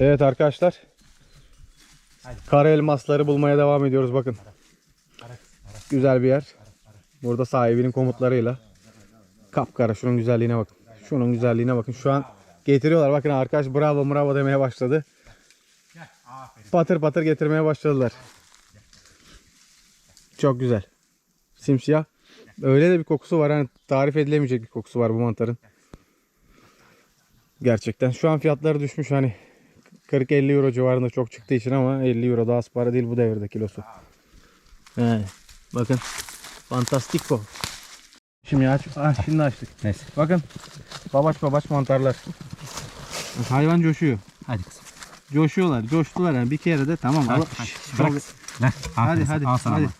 Evet arkadaşlar. Kara elmasları bulmaya devam ediyoruz bakın. Güzel bir yer. Burada sahibinin komutlarıyla. Kapkara şunun güzelliğine bakın. Şunun güzelliğine bakın. Şu an getiriyorlar. Bakın arkadaş bravo bravo demeye başladı. Patır patır getirmeye başladılar. Çok güzel. Simsiyah. Öyle de bir kokusu var. Hani tarif edilemeyecek bir kokusu var bu mantarın. Gerçekten. Şu an fiyatları düşmüş hani 40-50 euro civarında çok çıktığı için ama 50 euro da az para değil bu devirde kilosu. He, bakın. Fantastico. Şimdi aç, ah, şimdi açtık. Neyse. Bakın. Babaç babaç mantarlar. Bak, Hayvan coşuyor. Hadi kızım. Coşuyorlar. Coştular yani bir kere de tamam. Hadi, al- hadi, Şş, bırak. Hadi hadi. sana, Al sana hadi. ama.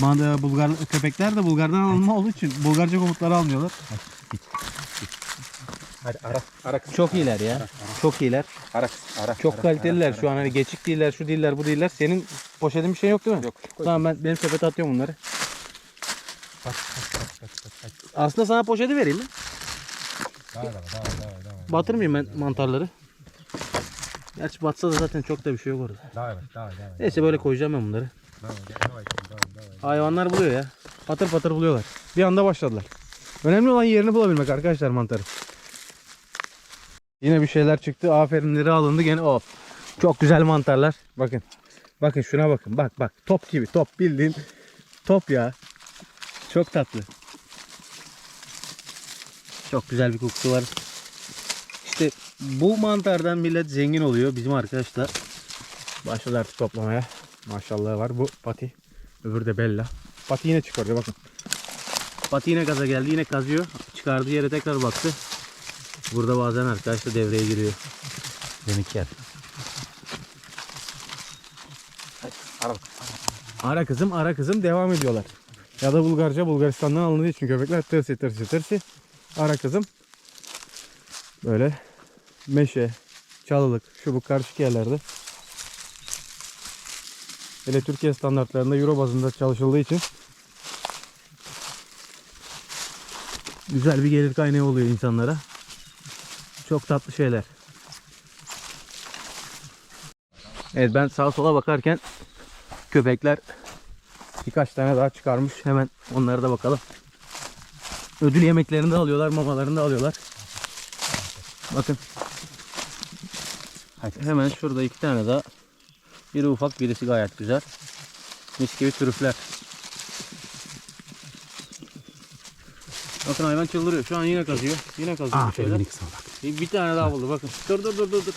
Manda, Bulgar köpekler de Bulgar'dan alınma olduğu için Bulgarca komutları almıyorlar. Hadi ara. Ara kızım. Çok iyiler ya. Çok iyiler. Ara. Ara. Çok ara, kaliteliler ara, şu an hani geçik değiller, şu değiller, bu değiller. Senin poşetin bir şey yok değil mi? Yok. Koy. Tamam ben benim sepete atıyorum bunları. Bak, bak, bak, bak, bak, bak. Aslında sana poşeti vereyim mi? Daha da, daha da, daha da, daha da. Batırmayayım ben mantarları. Gerçi batsa da zaten çok da bir şey yok orada. Daha evet, daha daha. Neyse böyle koyacağım ben bunları. Daha daha daha daha. Hayvanlar buluyor ya. Patır patır buluyorlar. Bir anda başladılar. Önemli olan yerini bulabilmek arkadaşlar mantarı. Yine bir şeyler çıktı. Aferinleri alındı gene hop. Çok güzel mantarlar. Bakın. Bakın şuna bakın. Bak bak. Top gibi. Top bildiğin top ya. Çok tatlı. Çok güzel bir kokusu var. İşte bu mantardan millet zengin oluyor. Bizim arkadaşlar başladı artık toplamaya. Maşallah var. Bu pati. Öbürü de Bella. Pati yine çıkarıyor bakın. Pati yine gaza geldi. Yine kazıyor. Çıkardığı yere tekrar baktı. Burada bazen arkadaşlar devreye giriyor. Demek yer. Ara. Ara kızım ara kızım devam ediyorlar. Ya da Bulgarca Bulgaristan'dan alındığı için köpekler tırsı tırsı tırsı. Ara kızım. Böyle meşe, çalılık, şu bu karışık yerlerde. Hele Türkiye standartlarında Euro bazında çalışıldığı için güzel bir gelir kaynağı oluyor insanlara. Çok tatlı şeyler. Evet ben sağa sola bakarken köpekler birkaç tane daha çıkarmış. Hemen onlara da bakalım. Ödül yemeklerini de alıyorlar, mamalarını da alıyorlar. Bakın. Hemen şurada iki tane daha. Biri ufak, birisi gayet güzel. Mis gibi trüfler. Bakın hayvan çıldırıyor. Şu an yine kazıyor. Yine kazıyor bir Aferin şeyler. minik sana bak. Bir, bir tane daha buldu bakın. Dur dur dur dur dur.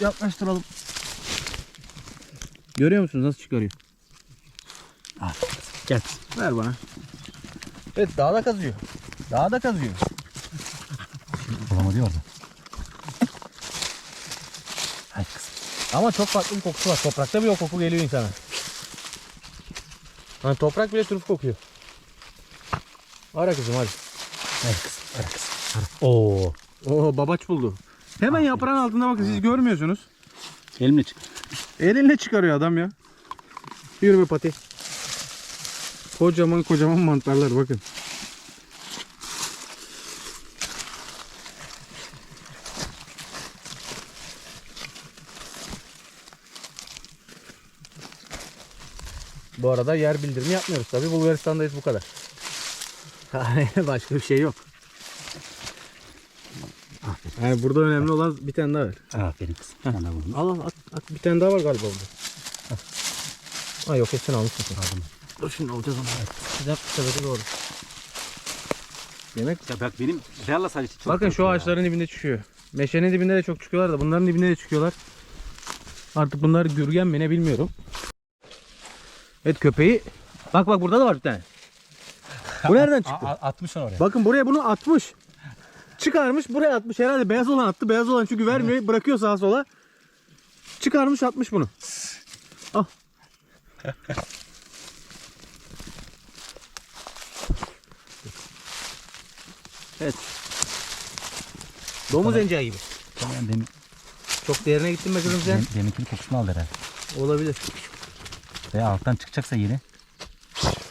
Yaklaştıralım. Görüyor musunuz nasıl çıkarıyor? Kızım. Gel. Ver bana. Evet dağda kazıyor. Dağda kazıyor. Bulamadı ya orada. Hadi kızım. Ama çok farklı bir kokusu var. Toprakta bile o koku geliyor insana. Hani toprak bile turp kokuyor. Ara kızım hadi. Kızım. Kızım. Oo. Oo babaç buldu. Hemen yaprağın altında bakın siz görmüyorsunuz. Elimle çık. Elinle çıkarıyor adam ya. Yürü be pati. Kocaman kocaman mantarlar bakın. Bu arada yer bildirimi yapmıyoruz tabi. Bulgaristan'dayız bu kadar. Başka bir şey yok. Aferin. Yani burada önemli olan bir tane daha ver. Aferin kızım. De bunu. Al al at, at. Bir tane daha var galiba burada. Ha yok hepsini almışsın. Aldım. Dur şimdi alacağız onu. Güzel sepeti doğru. Demek Ya bak benim Bella sadece çok bakın şu korkuyor ya. ağaçların dibinde çıkıyor. Meşenin dibinde de çok çıkıyorlar da bunların dibinde de çıkıyorlar. Artık bunlar gürgen mi ne bilmiyorum. Evet köpeği. Bak bak burada da var bir tane. Bu nereden çıktı? A- atmış onu oraya. Bakın buraya bunu atmış. Çıkarmış buraya atmış. Herhalde beyaz olan attı. Beyaz olan çünkü vermiyor. Bırakıyor sağa sola. Çıkarmış atmış bunu. Al. evet. Domuz enceği gibi. Tamam, Demin, Çok derine gittin be kızım sen. dem, deminkini kokusunu aldı herhalde. Olabilir. Veya alttan çıkacaksa yeni.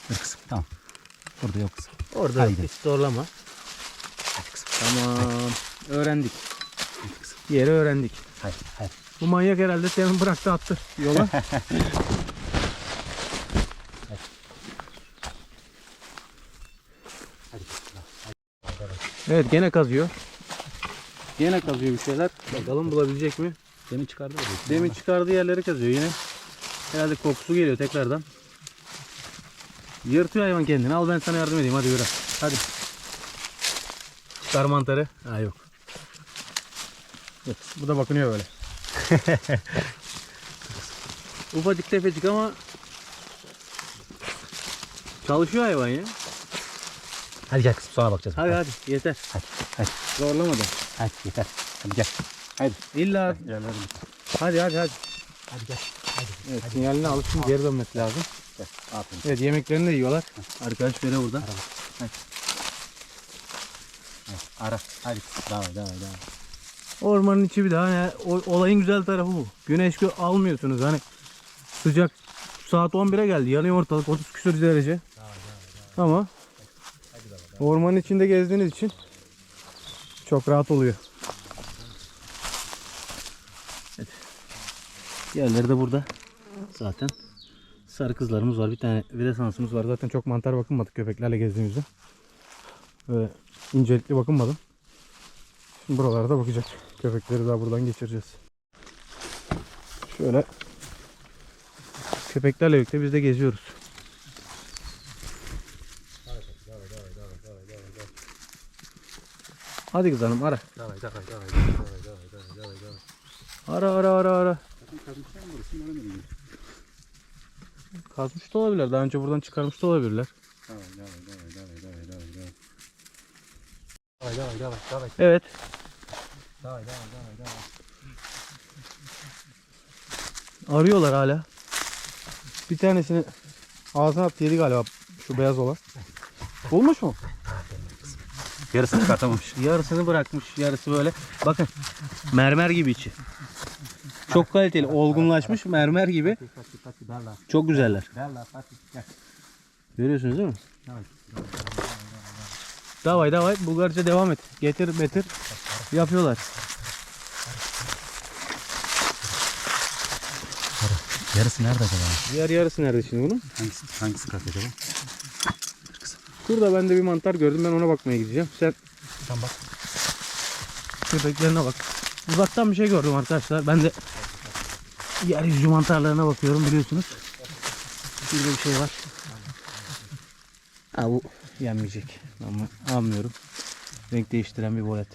Dur kızım tamam. Burada yok kızım. Orada Haydi. hiç zorlama. Hadi kızım. Tamam. Öğrendik. Hadi kızım. Yeri öğrendik. Hayır hayır. Bu manyak herhalde senin bıraktı attı yola. evet gene kazıyor. Gene kazıyor bir şeyler. Bakalım bulabilecek mi? Demin çıkardı. Demin çıkardığı yerleri kazıyor yine. Herhalde kokusu geliyor tekrardan. Yırtıyor hayvan kendini. Al ben sana yardım edeyim hadi yürü. Hadi. Çıkar mantarı. Ha yok. Evet, bu da bakınıyor böyle. Ufacık tefecik ama çalışıyor hayvan ya. Hadi gel kızım sonra bakacağız. Hadi hadi yeter. Hadi, hadi. Zorlamadan. Hadi yeter. Hadi gel. Hadi. İlla Gel hadi. hadi hadi hadi. Hadi gel. Evet sinyaline alıp şimdi geri dönmesi lazım. Aferin. Evet yemeklerini de yiyorlar. Arkadaş beni burada. Ara. Hadi. Devam devam devam. Ormanın içi bir daha yani o- olayın güzel tarafı bu. Güneş gö- almıyorsunuz hani sıcak saat 11'e geldi yanıyor ortalık 30 küsur derece. Ama ormanın içinde gezdiğiniz için çok rahat oluyor. Yerleri de burada zaten. Sarı kızlarımız var. Bir tane viresansımız var. Zaten çok mantar bakınmadık köpeklerle gezdiğimizde. Ve incelikli bakınmadım. Şimdi buralarda bakacak. Köpekleri daha buradan geçireceğiz. Şöyle köpeklerle birlikte biz de geziyoruz. Hadi kız hanım ara. Ara ara ara ara. Kazmışlar mı burası? Öğrenemedim. Kazmış da olabilirler. Daha önce buradan çıkarmış da olabilirler. Davay davay davay davay davay davay davay. Davay davay davay davay Evet. davay davay davay davay. Arıyorlar hala. Bir tanesini ağzına attı yedi galiba. Şu beyaz olan. Bulmuş mu? Yarısını çıkartamamış. Yarısını bırakmış. Yarısı böyle. Bakın. Mermer gibi içi. Çok kaliteli. Olgunlaşmış. Mermer gibi. Çok güzeller. Görüyorsunuz değil mi? Davay. Davay. Bulgarca devam et. Getir betir. Yapıyorlar. Yarısı nerede acaba? Diğer yarısı nerede şimdi bunun? Hangisi, hangisi kalk acaba? Şurada ben de bir mantar gördüm. Ben ona bakmaya gideceğim. Sen Sen bak. köpeklerine bak. Uzaktan bir şey gördüm arkadaşlar. Ben de yeryüzü mantarlarına bakıyorum biliyorsunuz. Şurada bir şey var. Ha bu yenmeyecek. Ama almıyorum. Renk değiştiren bir bolet.